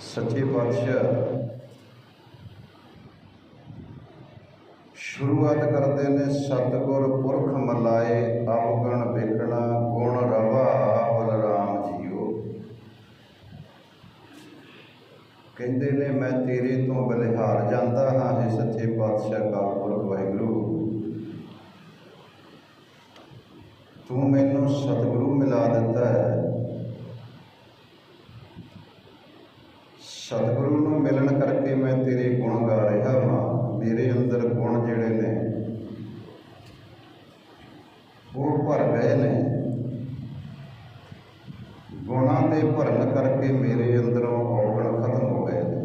ਸੱਚੇ ਪਾਤਸ਼ਾਹ ਸ਼ੁਰੂਆਤ ਕਰਦੇ ਨੇ, ਸਤਿਗੁਰ ਪੁਰਖ ਮਲਾਏ, ਅਵਗਣ ਵੇਖਣਾ, ਗੁਣ ਰਵਾ ਬਲਰਾਮ ਜੀਓ। ਕਹਿੰਦੇ ਨੇ, ਮੈਂ ਤੇਰੇ ਤੋਂ ਬਲਿਹਾਰ ਜਾਂਦਾ ਹਾਂ, ਹੈ ਸੱਚੇ ਪਾਤਸ਼ਾਹ, ਕਾਲ ਪੁਰਖ ਵਾਹਿਗੁਰੂ। ਤੂੰ ਮੈਨੂੰ ਸਤਿਗੁਰੂ ਮਿਲਾ ਦਿੱਤਾ ਹੈ। ਸਤਿਗੁਰੂ ਨੂੰ ਮਿਲਣ ਕਰਕੇ ਮੈਂ ਤੇਰੇ ਗੁਣ ਗਾ ਰਿਹਾ ਹਾਂ ਮੇਰੇ ਅੰਦਰ ਗੁਣ ਜਿਹੜੇ ਨੇ, ਉਹ ਭਰ ਗਏ ਨੇ। ਗੁਣਾਂ ਦੇ ਭਰਨ ਕਰਕੇ ਮੇਰੇ ਅੰਦਰੋਂ ਔਗਣ ਖਤਮ ਹੋ ਗਏ ਨੇ।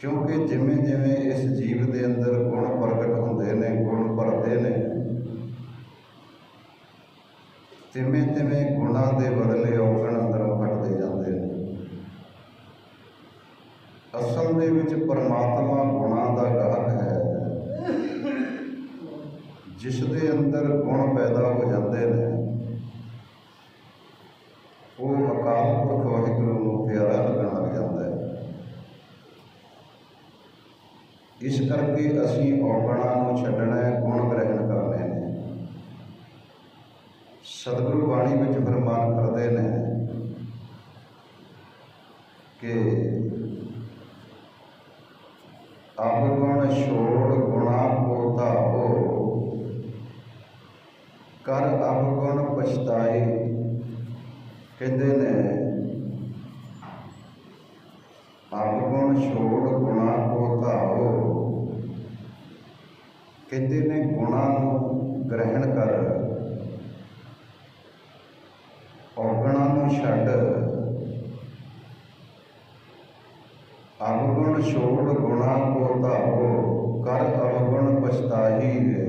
ਕਿਉਂਕਿ ਜਿਵੇਂ ਜਿਵੇਂ ਇਸ ਜੀਵ ਦੇ ਅੰਦਰ ਗੁਣ ਪ੍ਰਗਟ ਹੁੰਦੇ ਨੇ, ਗੁਣ ਭਰਦੇ ਨੇ, ਤਿਵੇਂ ਤਿਵੇਂ ਗੁਣਾਂ ਦੇ ਬਦਲੇ ਔਗਣ ਇਸ ਕਰਕੇ ਅਸੀਂ ਔਗਣਾ ਨੂੰ ਛੱਡਣਾ ਹੈ ਗੁਣ ਗ੍ਰਹਿਣ ਕਰਨੇ ਨੇ? ਸਤਿਗੁਰੂ ਬਾਣੀ ਵਿੱਚ ਫਰਮਾਨ ਕਰਦੇ ਨੇ ਕਿ ਅਵਗੁਣ ਛੋੜ ਗੁਣਾ ਪੋਤਾ ਧਾਵੋ ਕਰ ਅਵਗੁਣ ਪਛਤਾਏ? ਕਹਿੰਦੇ ਕਹਿੰਦੇ ਨੇ ਗੁਣਾ ਨੂੰ ਗ੍ਰਹਿਣ ਕਰ ਔਗਣਾਂ ਨੂੰ ਛੱਡ ਅਵਗੁਣ ਛੋੜ ਗੁਣਾ ਕੋ ਧਾਵੋ, ਕਰ ਅਵਗੁਣ ਪਛਤਾਹੀ ਵੇ।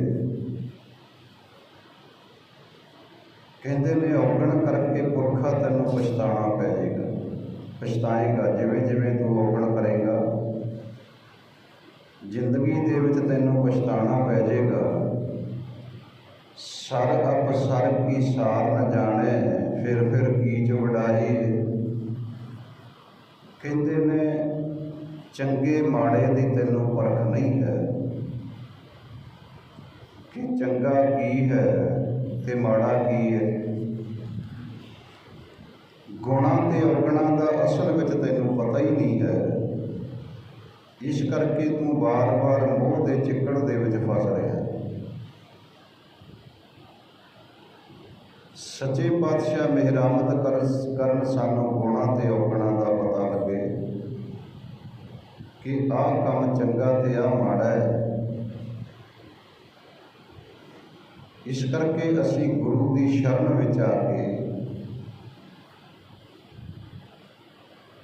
ਕਹਿੰਦੇ ਨੇ ਔਗਣ ਕਰਕੇ ਪੁਰਖਾ ਤੈਨੂੰ ਪਛਤਾਣਾ ਪਏਗਾ। ਪਛਤਾਏਗਾ ਜਿਵੇਂ ਜਿਵੇਂ ਨ ਜਾਣੇ, ਫਿਰ ਫਿਰ ਕੀਚ ਵਡਾਈ ਕਹਿੰਦੇ ਨੇ, ਚੰਗੇ ਮਾੜੇ ਦੀ ਤੈਨੂੰ ਪਰਖ ਨਹੀਂ ਹੈ। ਕਿ ਚੰਗਾ ਕੀ ਹੈ ਤੇ ਮਾੜਾ ਕੀ ਹੈ? ਗੁਣਾਂ ਤੇ ਔਗਣਾਂ ਦਾ ਅਸਲ ਵਿੱਚ ਤੈਨੂੰ ਪਤਾ ਹੀ ਨਹੀਂ ਹੈ। ਇਸ ਕਰਕੇ ਤੂੰ ਵਾਰ-ਵਾਰ ਮੋਹ ਦੇ ਚਿੱਕੜ ਦੇ ਵਿੱਚ ਫਸ ਰਿਹਾ ਹੈ ਸੱਚੇ ਪਾਤਸ਼ਾਹ ਮਿਹਰਾਮਤ ਕਰ ਕਰਨ ਸਾਨੂੰ ਗੁਣਾਂ ਤੇ ਔਗਣਾਂ ਦਾ ਪਤਾ ਲੱਗੇ ਕਿ ਆਹ ਕੰਮ ਚੰਗਾ ਤੇ ਆਹ ਮਾੜਾ ਹੈ। ਇਸ ਕਰਕੇ ਅਸੀਂ ਗੁਰੂ ਦੀ ਸ਼ਰਨ ਵਿੱਚ ਆ ਕੇ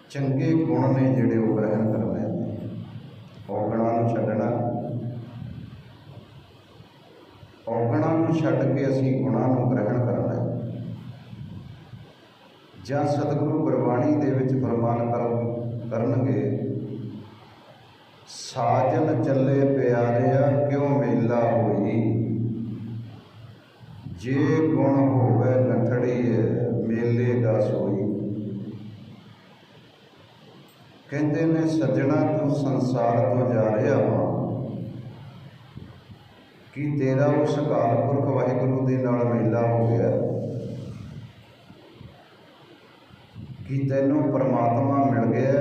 ਚੰਗੇ ਗੁਣ ਨੇ ਜਿਹੜੇ ਉਹ ਗ੍ਰਹਿਣ ਕਰਨੇ ਨੇ, ਔਗਣਾਂ ਨੂੰ ਛੱਡਣਾ। ਔਗਣਾਂ ਨੂੰ ਛੱਡ ਕੇ ਅਸੀਂ ਗੁਣਾਂ ਨੂੰ ਗ੍ਰਹਿਣ ਕਰਨਾ ਜਾਂ ਸਤਿਗੁਰੂ ਗੁਰਬਾਣੀ ਦੇ ਵਿੱਚ ਫਰਮਾਨ ਕਰ ਕਰਨਗੇ, ਸਾਜਨ ਚੱਲੇ ਪਿਆਰਿਆ, ਕਿਉ ਮੇਲਾ ਹੋਈ? ਜੇ ਗੁਣ ਹੋਵੇ ਨਠੜੀ ਮੇਲੇ ਦਾ ਸੋਈ। ਕਹਿੰਦੇ ਨੇ, ਸੱਜਣਾ ਤੂੰ ਸੰਸਾਰ ਤੋਂ ਜਾ ਰਿਹਾ ਵਾਂ, ਕਿ ਤੇਰਾ ਉਸ ਅਕਾਲ ਪੁਰਖ ਵਾਹਿਗੁਰੂ ਦੇ ਨਾਲ ਮੇਲਾ ਹੋ ਗਿਆ ਕਿ ਤੈਨੂੰ ਪਰਮਾਤਮਾ ਮਿਲ ਗਿਆ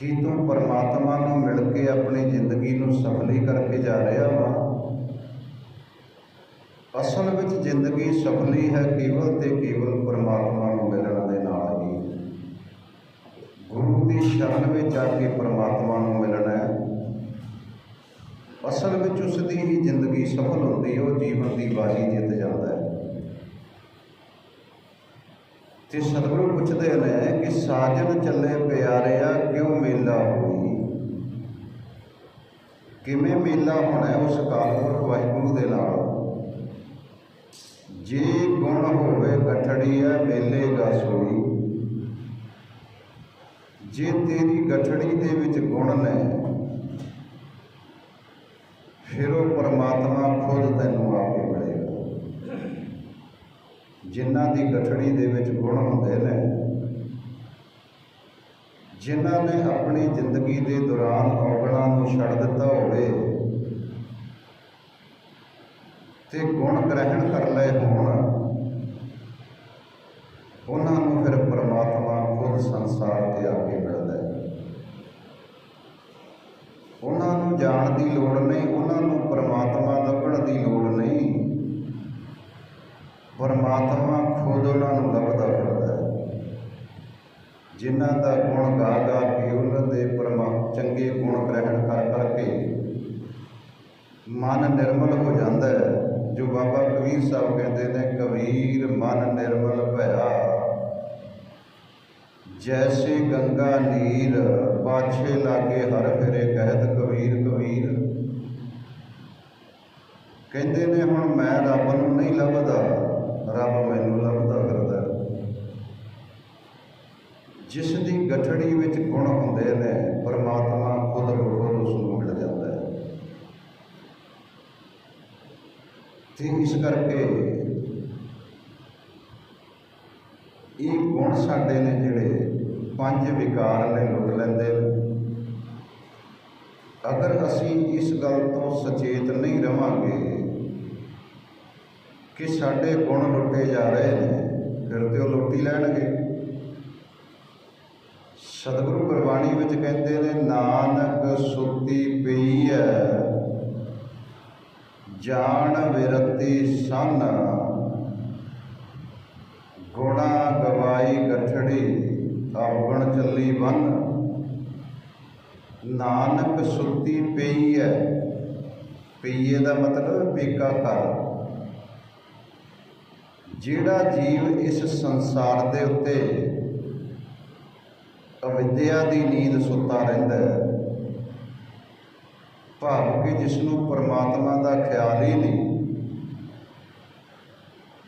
ਕਿ ਤੂੰ ਪਰਮਾਤਮਾ ਨੂੰ ਮਿਲ ਕੇ ਆਪਣੀ ਜ਼ਿੰਦਗੀ ਨੂੰ ਸਫਲੀ ਕਰਕੇ ਜਾ ਰਿਹਾ ਵਾ। ਅਸਲ ਵਿੱਚ ਜ਼ਿੰਦਗੀ ਸਫਲੀ ਹੈ ਕੇਵਲ ਤੇ ਕੇਵਲ ਪਰਮਾਤਮਾ ਨੂੰ ਮਿਲਣ ਦੇ ਨਾਲ ਹੀ। ਗੁਰੂ ਦੀ ਸ਼ਰਨ ਵਿੱਚ ਆ ਕੇ ਪਰਮਾਤਮਾ ਨੂੰ ਮਿਲਣਾ ਹੈ। ਅਸਲ ਵਿੱਚ ਉਸ ਦੀ ਹੀ ਜ਼ਿੰਦਗੀ ਸਫਲ ਹੁੰਦੀ ਹੈ ਉਹ ਜੀਵਨ ਦੀ ਬਾਜੀ ਜਿੱਤ ਜਾਂਦਾ ਹੈ। ਤੇ ਸਤਿਗੁਰੂ ਪੁੱਛਦੇ ਨੇ ਕਿ ਸਾਜਨ ਚੱਲੇ ਪਿਆਰਿਆ ਕਿਉਂ ਮੇਲਾ ਹੋਈ? ਕਿਵੇਂ ਮੇਲਾ ਹੋਣਾ ਹੈ ਉਸ ਕਾਲਪੁਰਖ ਵਾਹਿਗੁਰੂ ਦੇ ਨਾਲ? ਜੇ ਗੁਣ ਹੋਵੇ ਗਠੜੀ ਹੈ ਮੇਲੇ ਗਾ ਸੋਈ। ਜੇ ਤੇਰੀ ਗਠੜੀ ਦੇ ਵਿੱਚ ਗੁਣ ਨੇ, ਫਿਰ ਉਹ ਪਰਮਾਤਮਾ ਖੁਦ ਤੈਨੂੰ ਆ ਕੇ ਮਿਲੇਗਾ। ਜਿਨ੍ਹਾਂ ਦੀ ਗਠੜੀ ਦੇ ਵਿੱਚ ਗੁਣ ਹੁੰਦੇ ਨੇ, ਜਿਨ੍ਹਾਂ ਨੇ ਆਪਣੀ ਜ਼ਿੰਦਗੀ ਦੇ ਦੌਰਾਨ ਔਗਣਾਂ ਨੂੰ ਛੱਡ ਦਿੱਤਾ ਹੋਵੇ ਤੇ ਗੁਣ ਗ੍ਰਹਿਣ ਕਰ ਲਏ ਹੋਣ, ਉਹਨਾਂ ਨੂੰ ਫਿਰ ਪਰਮਾਤਮਾ ਖੁਦ ਸੰਸਾਰ ਤੇ ਆ ਕੇ ਮਿਲਦਾ ਹੈ। ਉਹਨਾਂ ਨੂੰ ਜਾਣ ਦੀ ਲੋੜ ਨਹੀਂ ਪਰਮਾਤਮਾ ਖੁਦ ਉਹਨਾਂ ਨੂੰ ਲੱਭਦਾ ਫਿਰਦਾ ਹੈ। ਜਿਨ੍ਹਾਂ ਦਾ ਗੁਣ ਗਾ ਗਾ ਕੇ ਉਹਨਾਂ ਦੇ ਪਰਮਾ ਚੰਗੇ ਗੁਣ ਗ੍ਰਹਿਣ ਕਰ ਕਰਕੇ ਮਨ ਨਿਰਮਲ ਹੋ ਜਾਂਦਾ ਹੈ। ਜੋ ਬਾਬਾ ਕਬੀਰ ਸਾਹਿਬ ਕਹਿੰਦੇ ਨੇ, ਕਬੀਰ ਮਨ ਨਿਰਮਲ ਭਇਆ, ਜੈਸੇ ਗੰਗਾ ਨੀਰ ਪਾਛੇ ਲਾਗੇ ਹਰ ਫਿਰੇ ਕਹਿਤ ਕਬੀਰ ਕਬੀਰ। ਕਹਿੰਦੇ ਨੇ, ਹੁਣ ਮੈਂ ਰੱਬ ਨੂੰ ਨਹੀਂ ਲੱਭਦਾ। ਰੱਬ ਮੈਨੂੰ ਲੱਭਦਾ ਕਰਦਾ ਜਿਸ ਦੀ ਗਠੜੀ ਵਿੱਚ ਗੁਣ ਹੁੰਦੇ ਨੇ, ਪਰਮਾਤਮਾ ਖੁਦ ਬਖੁਦ ਉਸ ਨੂੰ ਮਿਲ ਜਾਂਦਾ ਹੈ। ਤੇ ਇਸ ਕਰਕੇ ਇਹ ਗੁਣ ਸਾਡੇ ਨੇ ਜਿਹੜੇ ਪੰਜ ਵਿਕਾਰ ਨੇ ਲੁੱਟ ਲੈਂਦੇ ਨੇ। ਅਗਰ ਅਸੀਂ ਇਸ ਗੱਲ ਤੋਂ ਸੁਚੇਤ ਨਹੀਂ ਰਵਾਂਗੇ ਕਿ ਸਾਡੇ ਗੁਣ ਲੁੱਟੇ ਜਾ ਰਹੇ ਨੇ, ਫਿਰ ਤੇ ਉਹ ਲੁੱਟੀ ਲੈਣਗੇ। ਸਤਿਗੁਰੂ ਗੁਰਬਾਣੀ ਵਿੱਚ ਕਹਿੰਦੇ ਨੇ, ਨਾਨਕ ਸੁੱਤੀ ਪਈ ਹੈ ਜਾਣ ਵਿਰਤੀ ਸੰਨ, ਗੁਣਾ ਗਵਾਈ ਗਠੜੀ ਆਪਗਣ ਚੱਲੀ ਬੰਨ। ਨਾਨਕ ਸੁੱਤੀ ਪਈ ਹੈ ਪਈਏ ਦਾ ਮਤਲਬ ਪੇਕਾ ਕਰ ਜਿਹੜਾ ਜੀਵ ਇਸ ਸੰਸਾਰ ਦੇ ਉੱਤੇ ਅਵਿਦਿਆ ਦੀ ਨੀਂਦ ਸੁੱਤਾ ਰਹਿੰਦਾ ਹੈ, ਭਾਵ ਕਿ ਜਿਸ ਨੂੰ ਪਰਮਾਤਮਾ ਦਾ ਖਿਆਲ ਹੀ ਨਹੀਂ,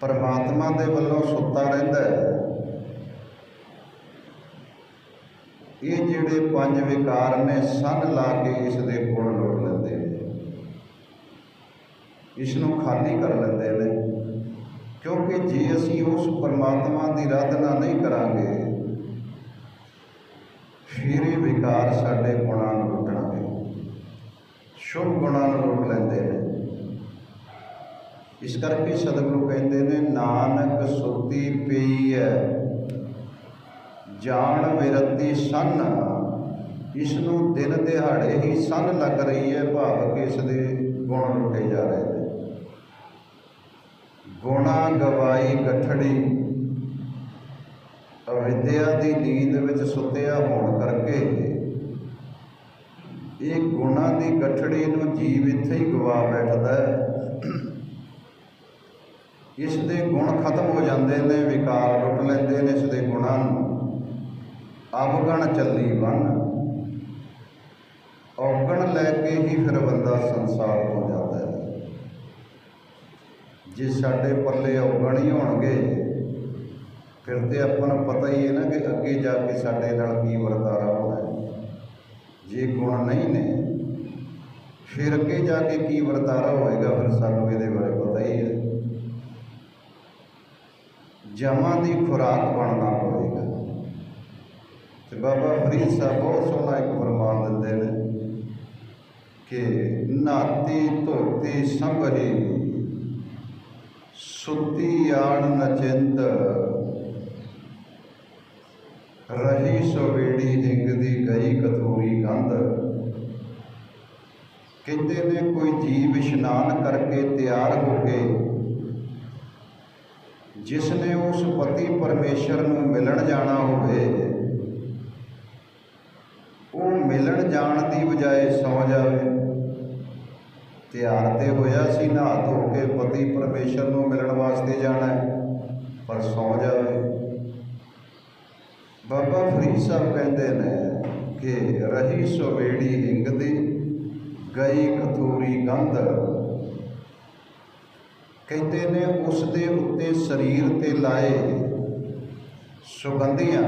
ਪਰਮਾਤਮਾ ਦੇ ਵੱਲੋਂ ਸੁੱਤਾ ਰਹਿੰਦਾ ਹੈ। ਇਹ ਜਿਹੜੇ ਪੰਜ ਵਿਕਾਰ ਨੇ ਸੰਨ ਲਾ ਕੇ ਇਸ ਦੇ ਗੁਣ ਲੁੱਟ ਲੈਂਦੇ ਨੇ, ਇਸ ਨੂੰ ਖਾਲੀ ਕਰ ਲੈਂਦੇ ਨੇ। ਕਿਉਂਕਿ ਜੇ ਅਸੀਂ ਉਸ ਪਰਮਾਤਮਾ ਦੀ ਆਰਾਧਨਾ ਨਹੀਂ ਕਰਾਂਗੇ, ਫਿਰ ਇਹ ਵਿਕਾਰ ਸਾਡੇ ਗੁਣਾਂ ਨੂੰ ਲੁੱਟਣਗੇ। ਸ਼ੁਭ ਗੁਣਾਂ ਨੂੰ ਲੁੱਟ ਲੈਂਦੇ ਨੇ। ਇਸ ਕਰਕੇ ਸਤਿਗੁਰੂ ਕਹਿੰਦੇ ਨੇ, ਨਾਨਕ ਸੁੱਤੀ ਪਈ ਹੈ। ਜਾਣ ਵਿਰਤੀ ਸੰਨ ਇਸ ਨੂੰ ਦਿਨ ਦਿਹਾੜੇ ਹੀ ਸੰਨ ਲੱਗ ਰਹੀ ਹੈ, ਭਾਵ ਕਿ ਇਸ ਦੇ ਗੁਣ ਲੁੱਟੇ ਜਾ ਰਹੇ ਨੇ। ਗੁਣਾ ਗਵਾਈ ਗਠੜੀ। ਅਵਿਦਿਆ ਦੀ ਨੀਂਦ ਵਿੱਚ ਸੁੱਤਿਆ ਹੋਣ ਕਰਕੇ ਇਹ ਗੁਣਾ ਦੀ ਗਠੜੀ ਨੂੰ ਜੀਵ ਇੱਥੇ ਹੀ ਗਵਾ ਬੈਠਦਾ ਹੈ। ਇਸ ਦੇ ਗੁਣ ਖਤਮ ਹੋ ਜਾਂਦੇ ਨੇ, ਵਿਕਾਰ ਲੁੱਟ ਲੈਂਦੇ ਨੇ ਇਸ ਦੇ ਗੁਣਾਂ ਨੂੰ। ਅਵਗਣ ਚੱਲੀ ਬੰਨ ਔਗਣ ਲੈ ਕੇ ਹੀ ਫਿਰ ਬੰਦਾ ਸੰਸਾਰ ਹੋ ਜਾਂਦਾ। ਜੇ ਸਾਡੇ ਪੱਲੇ ਔਗਣ ਹੀ ਹੋਣਗੇ, ਫਿਰ ਤੇ ਆਪਾਂ ਨੂੰ ਪਤਾ ਹੀ ਹੈ ਨਾ ਕਿ ਅੱਗੇ ਜਾ ਕੇ ਸਾਡੇ ਨਾਲ ਕੀ ਵਰਤਾਰਾ ਹੋਣਾ ਹੈ। ਜੇ ਗੁਣ ਨਹੀਂ ਨੇ, ਫਿਰ ਅੱਗੇ ਜਾ ਕੇ ਕੀ ਵਰਤਾਰਾ ਹੋਏਗਾ, ਫਿਰ ਸਾਨੂੰ ਇਹਦੇ ਬਾਰੇ ਪਤਾ ਹੀ ਹੈ। ਜਮਾਂ ਦੀ ਖੁਰਾਕ ਬਣਨਾ ਪਵੇਗਾ। ਤੇ ਬਾਬਾ ਫਰੀਦ ਸਾਹਿਬ ਬਹੁਤ ਸੋਹਣਾ ਇੱਕ ਫਰਮਾਨ ਦਿੰਦੇ ਨੇ ਕਿ ਨਾਤੀ ਧੋਤੀ ਸੰਭਰੀ ਸੁਤੀ ਆੜ ਨਚਿੰਤ। ਰਹੀ ਸਵੇੜੀ ਹਿੰਗ ਗਈ ਕਥੂਰੀ ਗੰਧ ਕਹਿੰਦੇ ਨੇ ਕੋਈ ਜੀਵ ਇਸ਼ਨਾਨ ਕਰਕੇ ਤਿਆਰ ਹੋ ਕੇ ਜਿਸ ਨੇ ਉਸ ਪਤੀ ਪਰਮੇਸ਼ਰ ਨੂੰ ਮਿਲਣ ਜਾਣਾ ਹੋਵੇ, ਉਹ ਮਿਲਣ ਜਾਣ ਦੀ ਬਜਾਏ ਸੌ ਜਾਵੇ। ਤਿਆਰ ਤੇ ਹੋਇਆ ਸੀ, ਨਹਾ ਧੋ ਕੇ ਪਤੀ ਪਰਮੇਸ਼ਰ ਨੂੰ ਮਿਲਣ ਵਾਸਤੇ ਜਾਣਾ ਪਰ ਸੌ ਜਾਵੇ। ਬਾਬਾ ਫਰੀਦ ਸਾਹਿਬ ਕਹਿੰਦੇ ਨੇ ਕਿ ਰਹੀ ਸੋਵੇੜੀ ਹਿੰਗ ਗਈ ਕਥੂਰੀ ਗੰਧ। ਕਹਿੰਦੇ ਨੇ ਉਸ ਦੇ ਉੱਤੇ ਸਰੀਰ ਤੇ ਲਾਏ ਸੁਗੰਧੀਆਂ।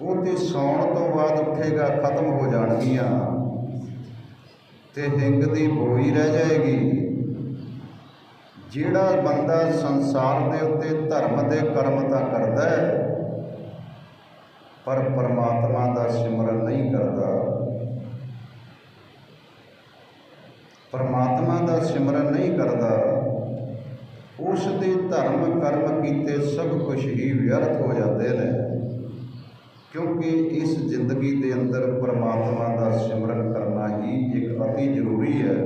ਉਹ ਤੇ ਸੌਣ ਤੋਂ ਬਾਅਦ ਉੱਠੇਗਾ, ਖਤਮ ਹੋ ਜਾਣਗੀਆਂ। ਤੇ ਹਿੰਗ ਦੀ ਬੋਈ ਰਹਿ ਜਾਏਗੀ। ਜਿਹੜਾ ਬੰਦਾ ਸੰਸਾਰ ਦੇ ਉੱਤੇ ਧਰਮ ਦੇ ਕਰਮ ਤਾਂ ਕਰਦਾ ਹੈ, ਪਰ ਪਰਮਾਤਮਾ ਦਾ ਸਿਮਰਨ ਨਹੀਂ ਕਰਦਾ। ਪਰਮਾਤਮਾ ਦਾ ਸਿਮਰਨ ਨਹੀਂ ਕਰਦਾ। ਉਸ ਦੇ ਧਰਮ ਕਰਮ ਕੀਤੇ ਸਭ ਕੁਝ ਹੀ ਵਿਅਰਥ ਹੋ ਜਾਂਦੇ ਨੇ। ਕਿਉਂਕਿ ਇਸ ਜ਼ਿੰਦਗੀ ਦੇ ਅੰਦਰ ਪਰਮਾਤਮਾ ਦਾ ਸਿਮਰਨ ਕਰਨਾ ਹੀ ਇੱਕ ਅਤੀ ਜ਼ਰੂਰੀ ਹੈ।